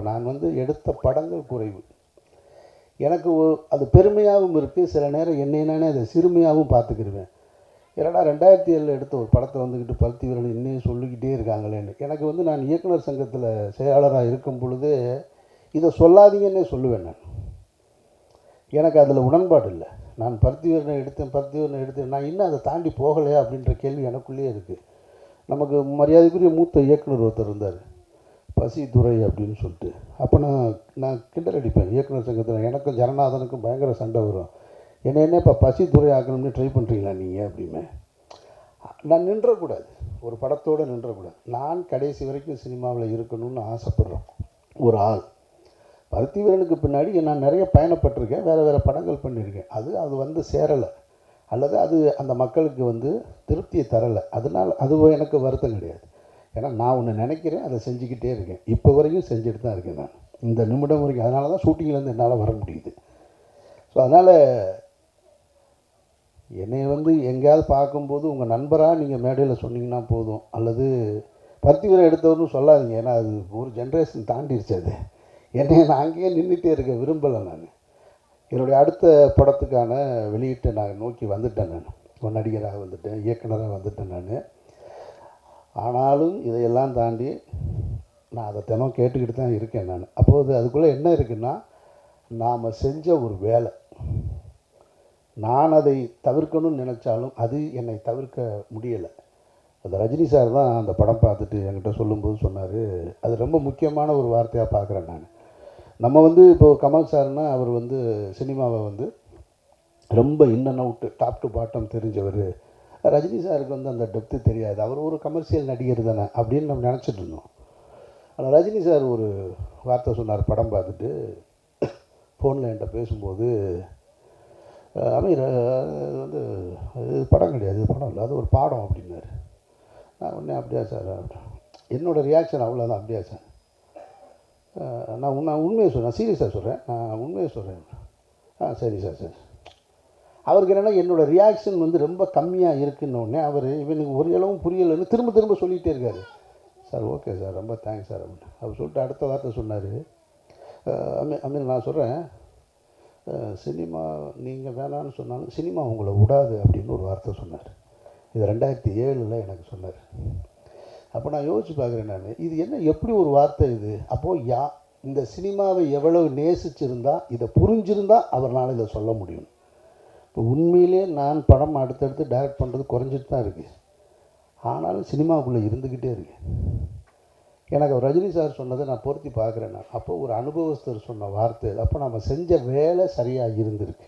இப்போ நான் வந்து எடுத்த படங்கள் குறைவு. எனக்கு அது பெருமையாகவும் இருக்குது சில நேரம் என்னை நானே அதை சிறுமையாகவும் பார்த்துக்கிடுவேன் ஏன்னா ரெண்டாயிரத்தி ஏழில் எடுத்த ஒரு படத்தை வந்துக்கிட்டு பருத்தி வீரன் இன்னும் சொல்லிக்கிட்டே இருக்காங்களேன்னு. எனக்கு வந்து நான் இயக்குனர் சங்கத்தில் செயலாளராக இருக்கும் பொழுது இதை சொல்லாதீங்கன்னே சொல்லுவேன் நான். எனக்கு அதில் உடன்பாடு இல்லை. நான் பருத்தி வீரனை எடுத்தேன் பருத்தி வீரனை எடுத்தேன். நான் இன்னும் அதை தாண்டி போகலையா அப்படின்ற கேள்வி எனக்குள்ளேயே இருக்குது நமக்கு மரியாதைக்குரிய மூத்த இயக்குனர் ஒருத்தர் இருந்தார். பசி அப்படின்னு சொல்லிட்டு. அப்போ நான் நான் கிண்டல் அடிப்பேன். இயக்குனர் சங்கத்தில் எனக்கும் ஜனநாதனுக்கும் பயங்கர சண்டை வரும். என்ன என்ன இப்போ பசி துறை ஆக்கணும்னு ட்ரை பண்ணுறீங்களா நீங்கள் அப்படிமே நான் நின்றக்கூடாது. ஒரு படத்தோடு நின்றக்கூடாது. நான் கடைசி வரைக்கும் சினிமாவில் இருக்கணும்னு ஆசைப்பட்றோம். ஒரு ஆள். பருத்திவீரனுக்கு பின்னாடி நான் நிறைய பயணப்பட்டிருக்கேன். வேறு வேறு படங்கள் பண்ணியிருக்கேன் அது அது வந்து சேரலை. அல்லது அது அந்த மக்களுக்கு வந்து திருப்தியை தரலை. அதனால் அது எனக்கு வருத்தம் கிடையாது. ஏன்னா நான் ஒன்று நினைக்கிறேன் அதை செஞ்சுக்கிட்டே இருக்கேன். இப்போ வரைக்கும் செஞ்சுட்டு தான் இருக்கேன் நான். இந்த நிமிடம் வரைக்கும். அதனால தான் ஷூட்டிங்லேருந்து என்னால் வர முடியுது. ஸோ அதனால் என்னை வந்து எங்கேயாவது பார்க்கும்போது உங்கள் நண்பராக நீங்கள் மேடையில் சொன்னீங்கன்னா போதும். அல்லது பருத்தி வீரம் எடுத்தவர்னு சொல்லாதீங்க. ஏன்னா அது ஒரு ஜென்ரேஷன் தாண்டிடுச்சு அது. என்னை நான் அங்கேயே நின்றுட்டே இருக்க விரும்பலை நான். என்னுடைய அடுத்த படத்துக்கான வெளியீட்டை நான் நோக்கி வந்துட்டேன் நான். ஒரு நடிகராக வந்துட்டேன் இயக்குனராக வந்துட்டேன் நான். ஆனாலும் இதையெல்லாம் தாண்டி நான் அதை தினம் கேட்டுக்கிட்டு தான் இருக்கேன் நான். அப்போது அதுக்குள்ளே என்ன இருக்குன்னா நாம் செஞ்ச ஒரு வேலை. நான் அதை தவிர்க்கணும்னு நினச்சாலும் அது என்னை தவிர்க்க முடியலை. அந்த ரஜினி சார் தான் அந்த படம் பார்த்துட்டு என்கிட்ட சொல்லும்போது சொன்னார். அது ரொம்ப முக்கியமான ஒரு வார்த்தையாக பார்க்குறேன் நான். நம்ம வந்து இப்போது கமல் சார்னா அவர் வந்து சினிமாவை வந்து ரொம்ப in and out top to bottom தெரிஞ்சவர். ரஜினி சாருக்கு வந்து அந்த டெப்த்து தெரியாது. அவர் ஒரு கமர்ஷியல் நடிகர் தானே அப்படின்னு நம்ம நினச்சிட்டு இருந்தோம். ஆனால் ரஜினி சார் ஒரு வார்த்தை சொன்னார் படம் பார்த்துட்டு. ஃபோனில் என்கிட்ட பேசும்போது அமீர் அது வந்து இது படம் கிடையாது படம் இல்லை அது ஒரு பாடம் அப்படின்னாரு. நான் உடனே அப்படியா சார் என்னோடய ரியாக்ஷன் அவ்வளோதான் அப்படியா சார். நான் நான் உண்மை உண்மையை சொல்கிறேன் சீரியஸாக சொல்கிறேன் நான் உண்மையை சொல்கிறேன் ஆ சரி சார் சரி. அவருக்கு என்னென்னா என்னோட ரியாக்ஷன் வந்து ரொம்ப கம்மியாக இருக்குன்னொடனே அவர் இவனுக்கு ஒரு அளவும் புரியலைன்னு திரும்ப திரும்ப சொல்லிகிட்டே இருக்கார். சார் ஓகே சார் ரொம்ப தேங்க்ஸ் சார். அப்படின்னு அவர் சொல்லிட்டு அடுத்த வார்த்தை சொன்னார். அமீ அமீர் நான் சொல்கிறேன் சினிமா நீங்கள் வேணான்னு சொன்னாலும் சினிமா உங்களை விடாது அப்படின்னு ஒரு வார்த்தை சொன்னார். இது ரெண்டாயிரத்தி ஏழில் எனக்கு சொன்னார். அப்போ நான் யோசிச்சு பார்க்குறேன் நான் இது என்ன எப்படி ஒரு வார்த்தை இது? அப்போது யா இந்த சினிமாவை எவ்வளவு நேசிச்சிருந்தா இதை புரிஞ்சிருந்தால் அவரால் இதை சொல்ல முடியும். இப்போ உண்மையிலே நான் படம் அடுத்தடுத்து டைரக்ட் பண்ணுறது குறைஞ்சிட்டு தான் இருக்குது ஆனாலும் சினிமாவுக்குள்ளே இருந்துக்கிட்டே இருக்கு. எனக்கு ரஜினி சார் சொன்னதை நான் பொருத்தி பார்க்குறேன் நான். அப்போ ஒரு அனுபவஸ்தர் சொன்ன வார்த்தை அப்போ நம்ம செஞ்ச வேலை சரியாக இருந்திருக்கு.